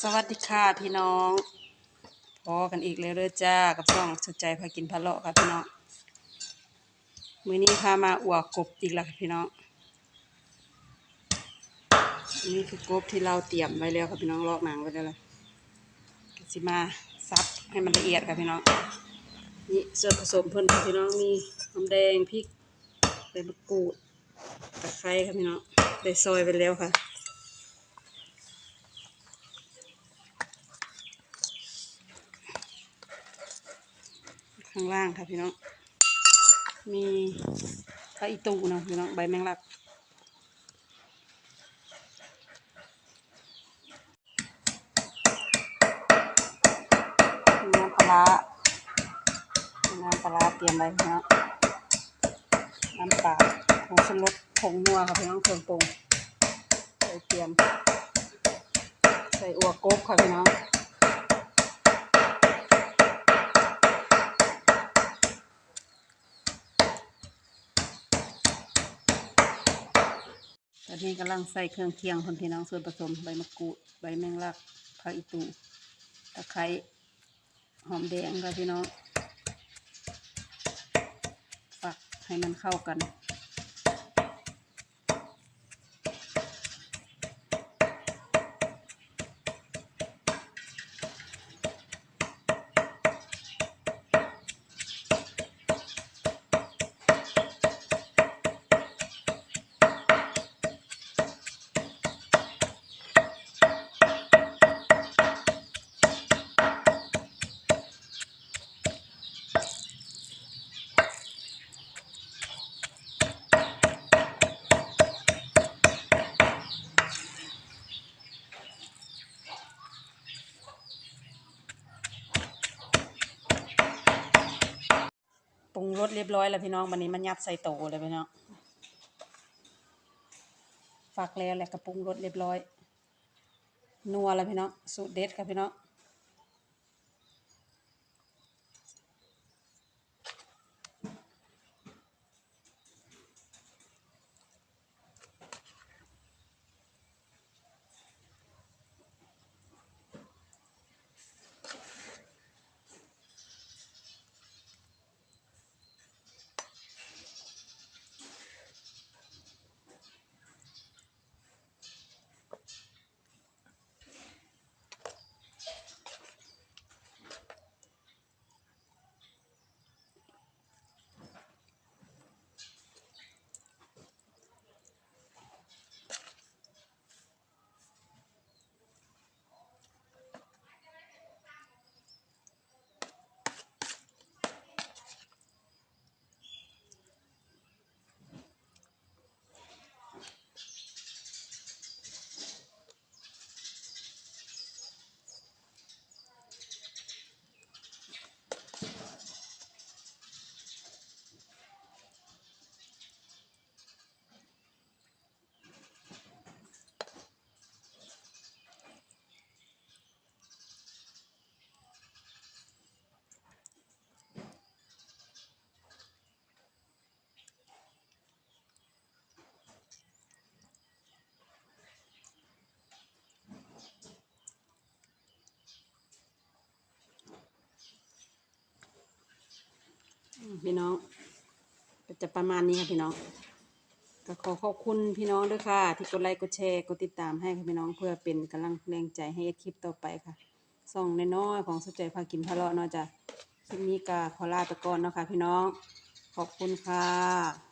สวัสดีค่ะพี่น้องพอกันอีกแล้วเด้อจ้ากับช่องสุดใจพากินพะเลาะค่ะพี่น้องมื้อนี้พามาอวกกบอีกแล้วค่ะพี่น้องนี่คือกบที่เราเตรียมไว้แล้วค่ะพี่น้องลอกหนังไว้แล้วเลยกสิมาซับให้มันละเอียดค่ะพี่น้องนี่ส่วนผสมเพิ่นค่ะพี่น้องมีหอมแดงพริกใบมะกรูดตะไคร้ค่ะพี่น้องได้ซอยไปแล้วค่ะ ข้างล่างค่ะพี่น้อง มีข้าอีตูเนาะพี่น้องใบแมงลัก น้ำปลาน้ำปลาร้าเตรียมไว้พี่น้องน้ำปลาผงชูรสผงนัวค่ะพี่น้องเครื่องปรุงใส่เตรียม ใส่อัวกบค่ะพี่น้อง อนนี้กำลังใส่เครื่องเคียงคนพี่น้องส่วนผสมใบมะกรูดใบแมงลักผักอีตูตะไคร้หอมแดงค่ะพี่น้องฝักให้มันเข้ากัน ปรุงรสเรียบร้อยแล้วพี่น้องวันนี้มันยัดใส่โตเลยพี่น้องฝักแล้วแหละกระปุงรสเรียบร้อย นัวแล้วพี่น้องสูตรเด็ดค่ะพี่น้อง พี่น้องก็จะประมาณนี้ค่ะพี่น้องก็ขอขอบคุณพี่น้องด้วยค่ะ ที่กดไลค์กดแชร์กดติดตามให้ค่ะพี่น้องเพื่อเป็นกำลังแรงใจให้เอ็ดคลิปต่อไปค่ะส่องน้อยๆของสุดใจพากินพะเลาะเนาะจ้ะคลิปนี้ก็ขอลาไปก่อนเนาะค่ะพี่น้องขอบคุณค่ะ